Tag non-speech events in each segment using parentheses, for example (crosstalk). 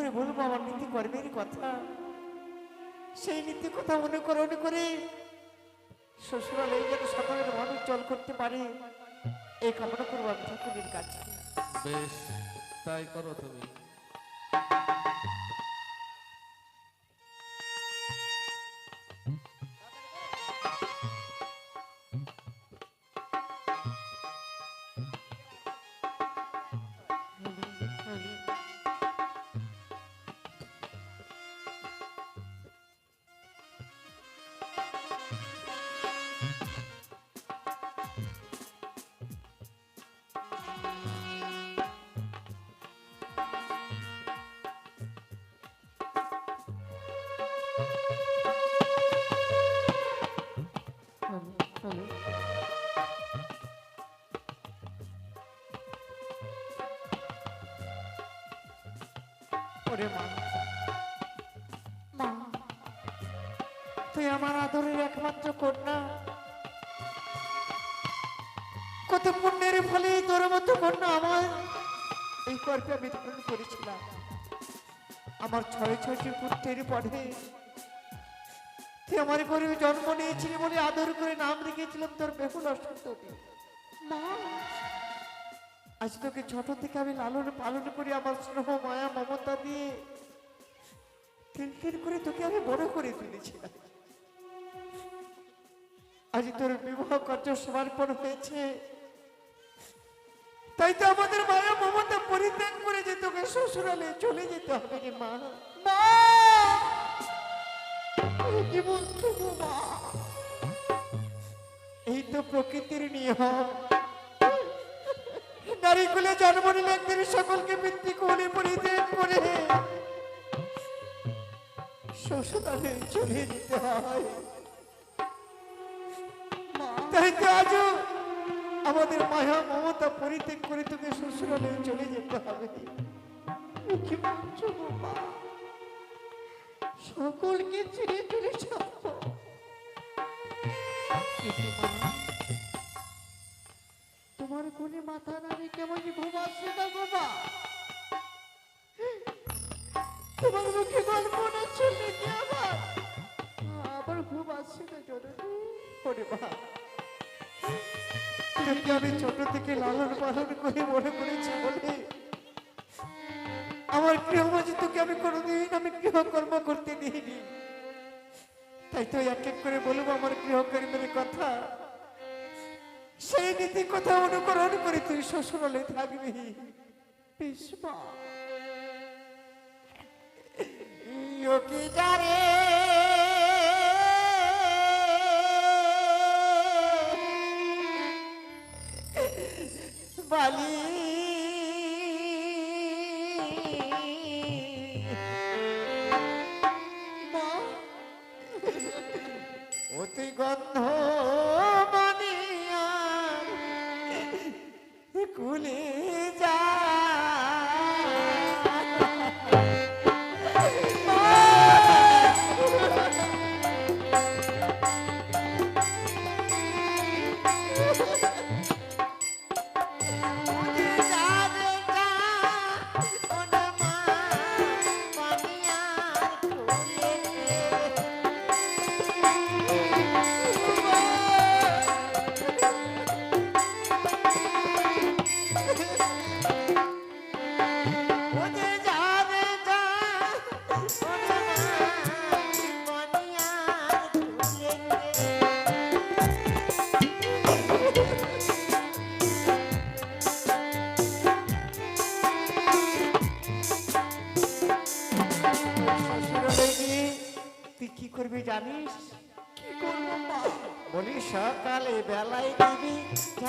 করে বলব, আমার নীতি কর্মের কথা। সেই নীতি কথা মনে করে মনে করে শ্বশুরাল এই যেন সকলের মানুষ জল করতে পারে, এই কামনা করব আমি ঠাকুরের কাছে। বেশ, তাই করো তুমি। ওরে তুই আমার আদরের একমাত্র কন্যা। কত পুণ্যের ফলে তোর মতো কন্যা আমার এই গর্বে আমি ধারণ করেছিলাম আমার ছয় ছয়টি পুত্রের পরে তুই আমার গরিব জন্ম নিয়েছিলি বলে আদর করে নাম রেখেছিলাম তোর বেহুল অসন্তী মা আজ তোকে ছোট থেকে আমি লালন পালন করি আমার স্নেহ মায়া মমতা দিয়ে। তিল করে তোকে আমি বড় করে তুলেছিলাম আজ তোর বিবাহ কার্য সমর্পণ হয়েছে। তাই তো আমাদের মায়া মমতা পরিত্যাগ করে যে তোকে শ্বশুরালে চলে যেতে হবে রে মা? এই তো প্রকৃতির নিয়ম। নারী জন্ম নিলে একদিন সকলকে বৃত্তি করে পরিত্যাগ করে শ্বশুরালে চলে যেতে হয় আজও আমাদের মায়া মমতা পরিত্যাগ করে তোকে শ্বশুরালে চলে যেতে হবে? সকলকে ছেড়ে চলে যাব তোমার কোনে মাথা নাড়ি কেমন ঘুম আসছে না বাবা তোমার মুখে গল্প না শুনলে কি আবার? আবার ঘুম আসছে না জননী ওরে মা। তোকে আমি ছোট থেকে লালন পালন করে বড় করেছি বলে? আমার গৃহমাঝে তোকে আমি কোনোদিন আমি গৃহকর্ম করতে দিইনি। তাই তো এক এক করে বলব আমার গৃহকর্মের কথা। সেই নীতি কথা অনুকরণ করে তুই শ্বশুরালে থাকবি। বালি। অতি গন্ধ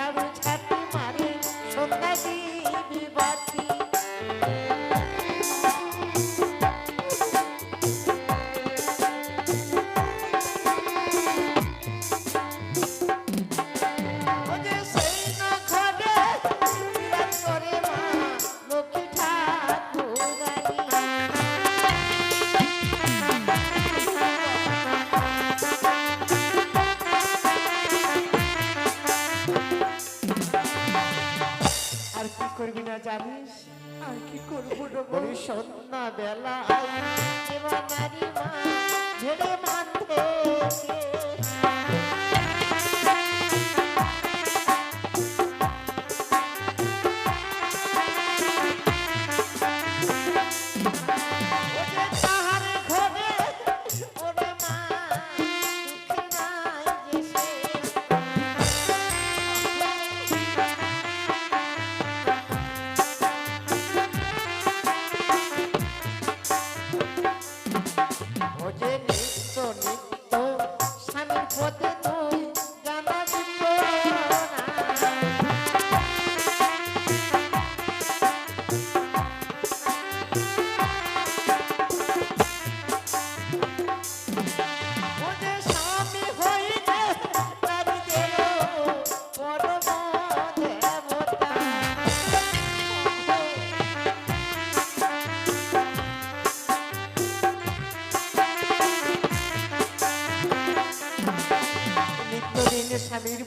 ঝাড়ু ছাটি মারে সন্ধ্যা দিবি বাতি। জানিস? আর কি করব ওই সন্ধ্যা বেলা ঝেড়ে মানতে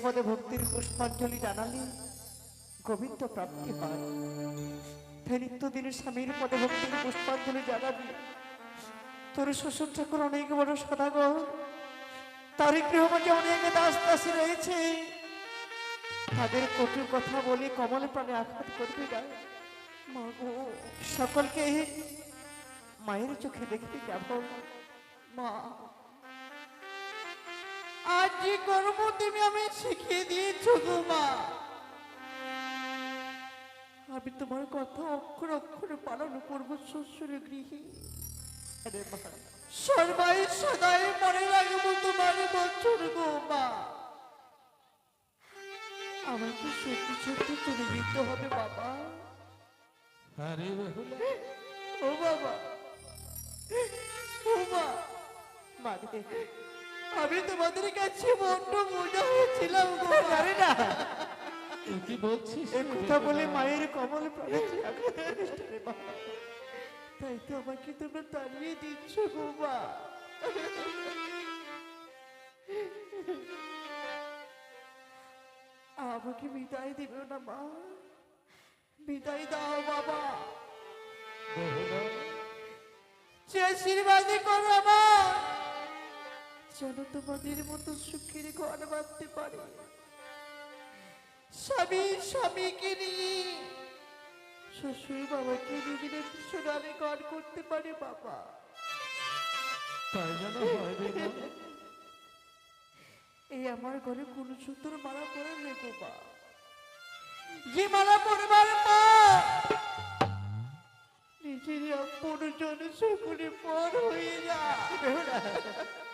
পদে ভক্তির পুষ্পাঞ্জলি জানালে। গোবিন্দ প্রাপ্তি হয়। তাই নিত্যদিন স্বামীর পদে ভক্তির পুষ্পাঞ্জলি জানাবি। তোর শ্বশুর ঠাকুর অনেক বড় সদাগর। তার গৃহমাঝে অনেক দাস দাসী রয়েছে। তাদের কটু কথা বলে কমল প্রাণে আঘাত করবি না সকলকে মায়ের চোখে দেখতে যাব। মা আজ যে কর্ম তুমি আমি শিখিয়ে দিয়েছ গো মা। আমি তোমার কথা অক্ষর অক্ষরে পালন করব শ্বশুরের গৃহে। আরে মা সর্বাই সদাই মনে রাখব তোমার বছর গো মা। আমাকে সত্যি সত্যি চলে যেতে হবে বাবা। আরে ও বাবা ও মা। মানে আমি তোমাদের কাছে বড্ড মজা হয়েছিলাম গো জানি না। কি বলছিস? এই কথা বলে মায়ের কমল প্রাণে তুই মা। তো আমাকে তোমরা তাড়িয়ে দিচ্ছ গো মা। আমাকে বিদায় দিবে না মা। বিদায় দাও বাবা। যে আশীর্বাদই করো আমার যেন তোমাদের মতো সুখের ঘর বাঁধতে পারে। স্বামী স্বামীকে নিয়ে শ্বশুর বাবাকে নিজের সোনারে ঘর করতে পারে বাবা। তাই যেন হয় বেহুলা এই আমার ঘরে কোন সূত্র মালা পরে মা। যে মালা পরবার মা নিজের আপন জন সকলে পর হয়ে যায়। (laughs)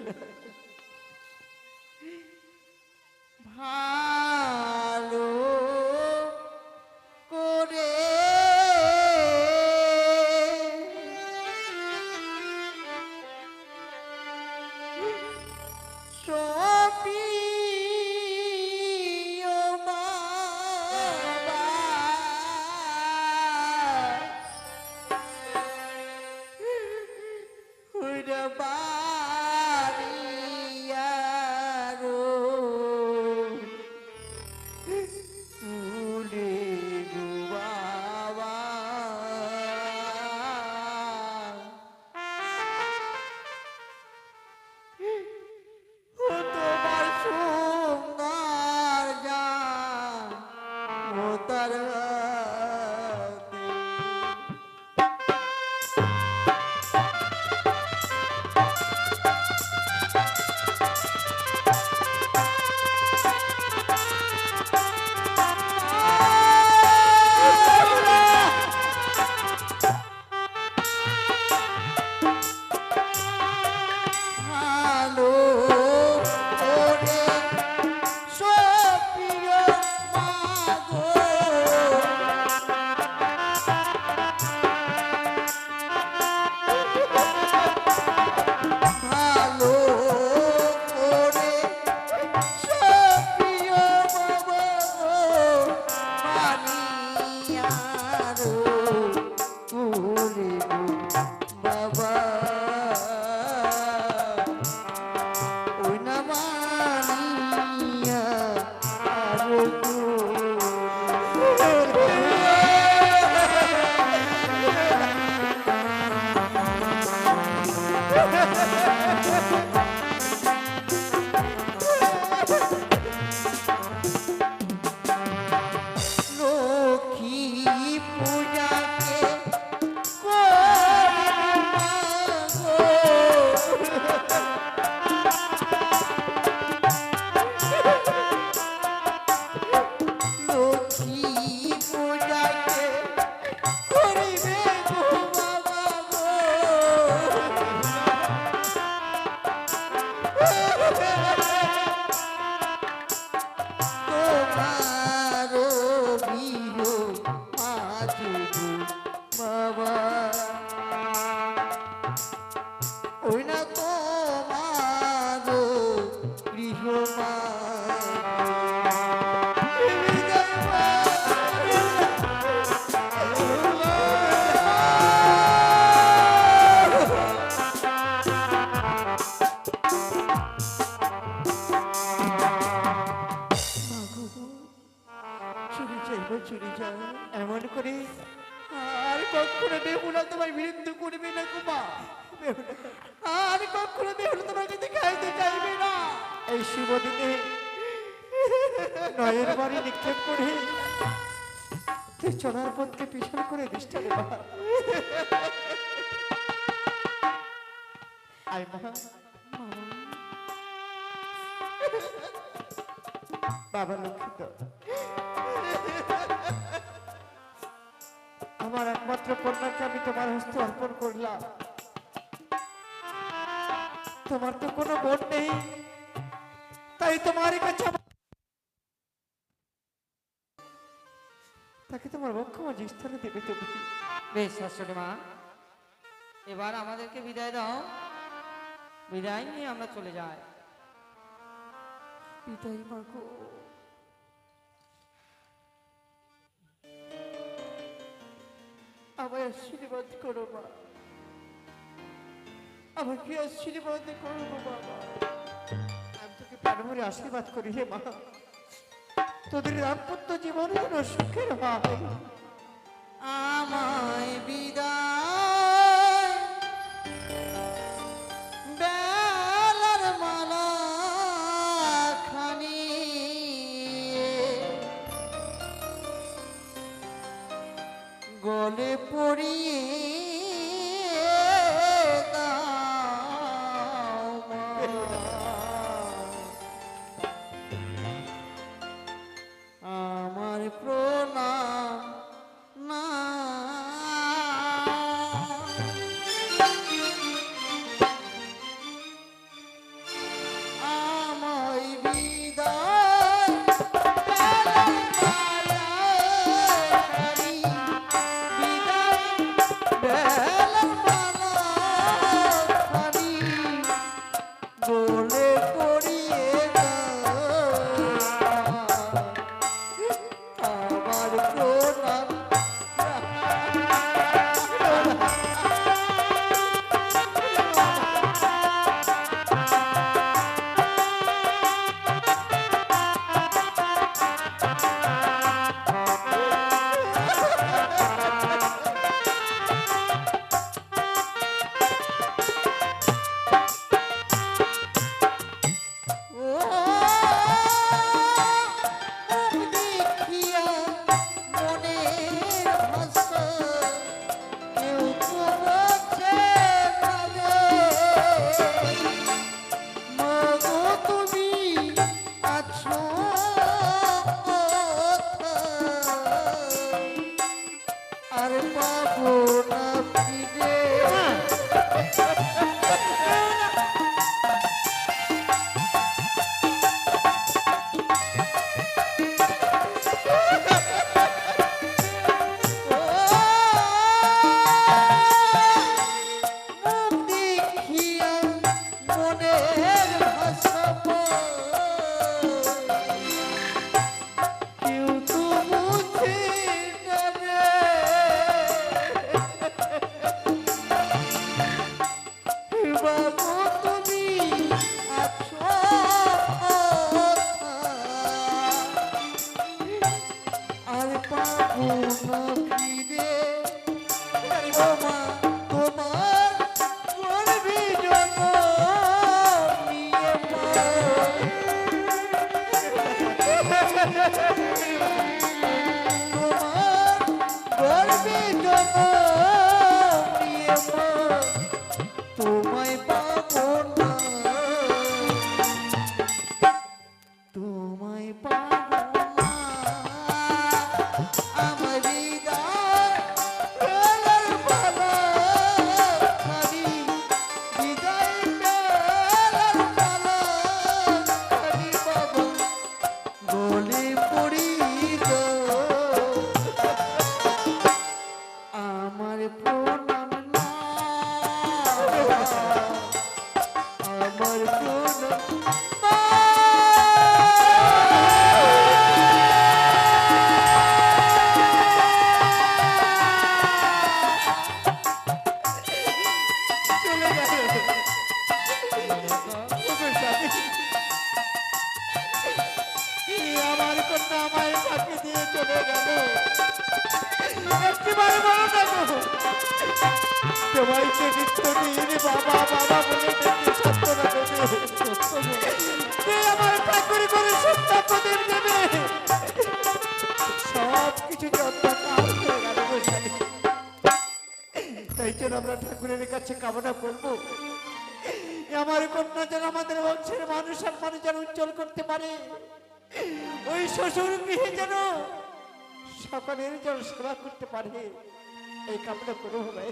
no, (laughs) no. এই শুভ দিনে নয়ের বাড়ি নিক্ষেপ করে তুই চলার পথকে পিছন করে দিসটা রে বাবা লক্ষ্মীত। আমার একমাত্র কন্যাকে আমি তোমার হস্তে অর্পণ করলাম। তোমার তো কোনো বোন নেই। তাই তোমার কাছে তাকে তোমার বক্ষমাঝি স্থানে দেবে তুমি। বেশ শাশুড়ি মা। এবার আমাদেরকে বিদায় দাও। বিদায় নিয়ে আমরা চলে যাই। বিদায় মাগো আমায় আশীর্বাদ করো মা। আমাকে আশীর্বাদ করো গো বাবা। ভরে আশীর্বাদ করি হে মা। তোদের দাম্পত্য জীবন যেন সুখের হয় আমায় বিদায় Thank you. করে সত্য দেবে সব কিছু অন্ধকার গেল গো স্বামী। তাই জন্য আমরা ঠাকুরের কাছে কামনা করব। আমার কন্যা যেন আমাদের বংশের মানুষ সম্মান যেন উজ্জ্বল করতে পারে। ওই শ্বশুর গৃহে যেন সকলের যেন সেবা করতে পারে। এই কামনা ভাই।